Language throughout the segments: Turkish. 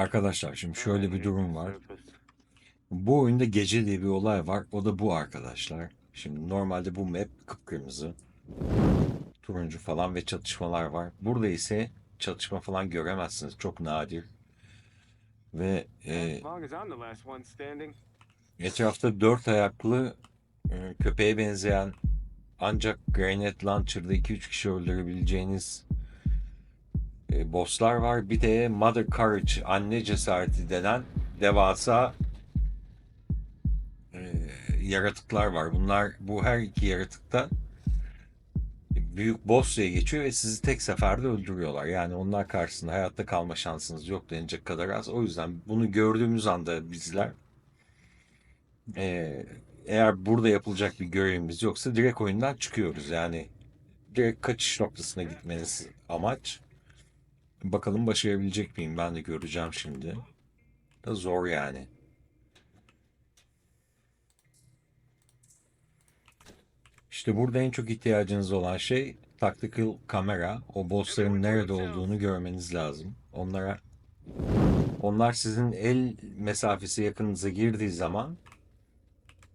Arkadaşlar şimdi şöyle bir durum var. Bu oyunda gece diye bir olay var. O da bu arkadaşlar. Şimdi normalde bu map kıpkırmızı. Turuncu falan ve çatışmalar var. Burada ise çatışma falan göremezsiniz. Çok nadir. Ve e, etrafta dört ayaklı e, köpeğe benzeyen ancak Granite Launcher'da 2-3 kişi öldürebileceğiniz e, bosslar var. Bir de Mother Courage, anne cesareti denen devasa e, yaratıklar var. Bunlar bu her iki yaratıkta büyük boss diye geçiyor ve sizi tek seferde öldürüyorlar. Yani onlar karşısında hayatta kalma şansınız yok denecek kadar az. O yüzden bunu gördüğümüz anda bizler e, eğer burada yapılacak bir görevimiz yoksa direkt oyundan çıkıyoruz. Yani direkt kaçış noktasına gitmeniz amaç. Bakalım başarabilecek miyim? Ben de göreceğim şimdi. Da zor yani. İşte burada en çok ihtiyacınız olan şey tactical kamera. O bossların nerede olduğunu görmeniz lazım. Onlara onlar sizin el mesafesi yakınınıza girdiği zaman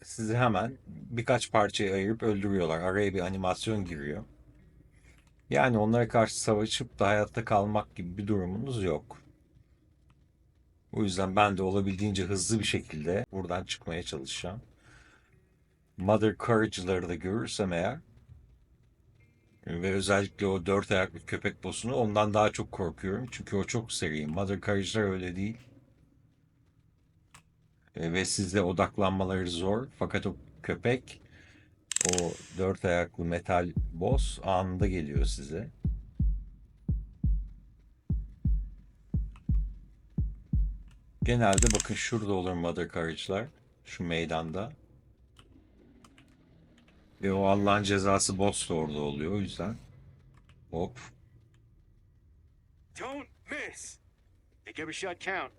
sizi hemen birkaç parçaya ayırıp öldürüyorlar. Araya bir animasyon giriyor. Yani onlara karşı savaşıp da hayatta kalmak gibi bir durumunuz yok. O yüzden ben de olabildiğince hızlı bir şekilde buradan çıkmaya çalışacağım. Mother Courage'ları da görürsem eğer ve özellikle o dört ayaklı köpek boss'unu ondan daha çok korkuyorum. Çünkü o çok seri. Mother Courage'lar öyle değil. E, ve sizde odaklanmaları zor. Fakat o köpek o dört ayaklı metal boss anında geliyor size. Genelde bakın şurada olur Mother Courage'lar. Şu meydanda. Ve o Allah'ın cezası boss da orada oluyor. O yüzden hop. Don't miss. Make every shot count.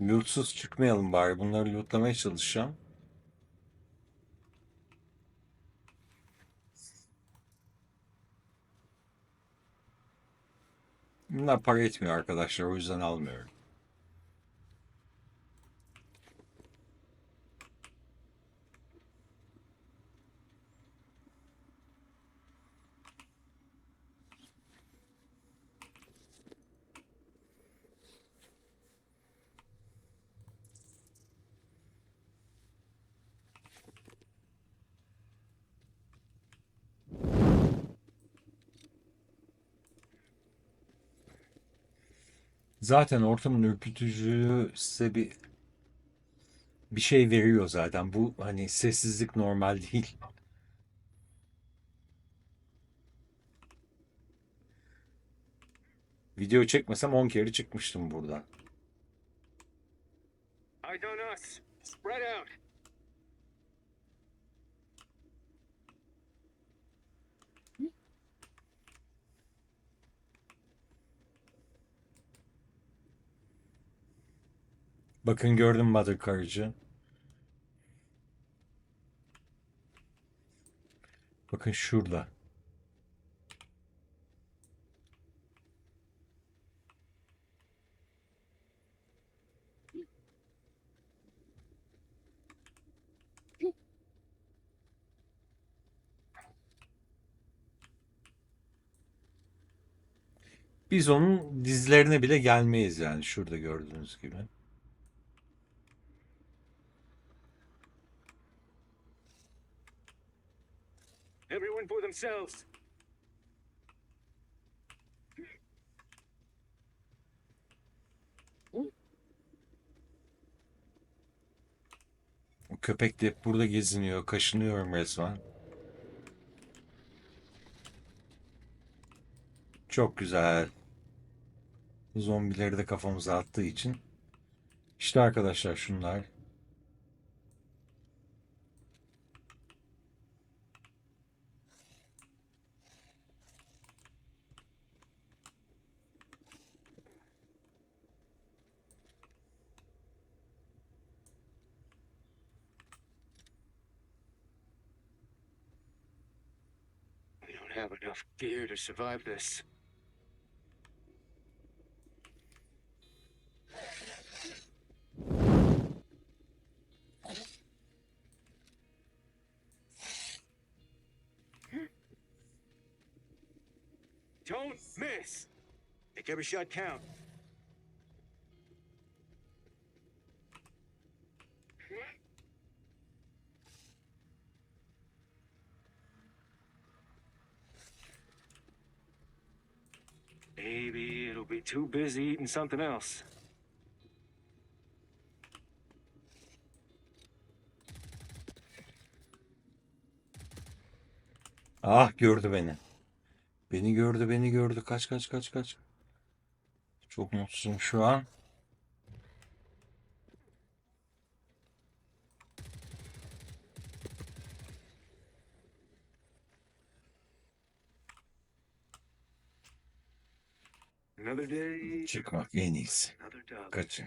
Lootsuz çıkmayalım bari. Bunları lootlamaya çalışacağım. Bunlar para etmiyor arkadaşlar. O yüzden almıyorum. Zaten ortamın ürkütücülüğü size bir bir şey veriyor zaten. Bu hani sessizlik normal değil. Video çekmesem 10 kere çıkmıştım buradan. Eyes on us. Spread out. Bakın gördüm Mother Courage'ı. Bakın şurada. Biz onun dizlerine bile gelmeyiz yani şurada gördüğünüz gibi. Everyone for themselves. Köpek de hep burada geziniyor. Kaşınıyorum resmen. Çok güzel. Zombileri de kafamıza attığı için. İşte arkadaşlar şunlar. Have enough gear to survive this. Don't miss! Make every shot count. Maybe it'll be too busy eating something else. Ah gördü beni. Beni gördü, beni gördü. Kaç kaç kaç kaç. Çok mutsuzum şu an. Çıkmak en iyisi. Kaçın.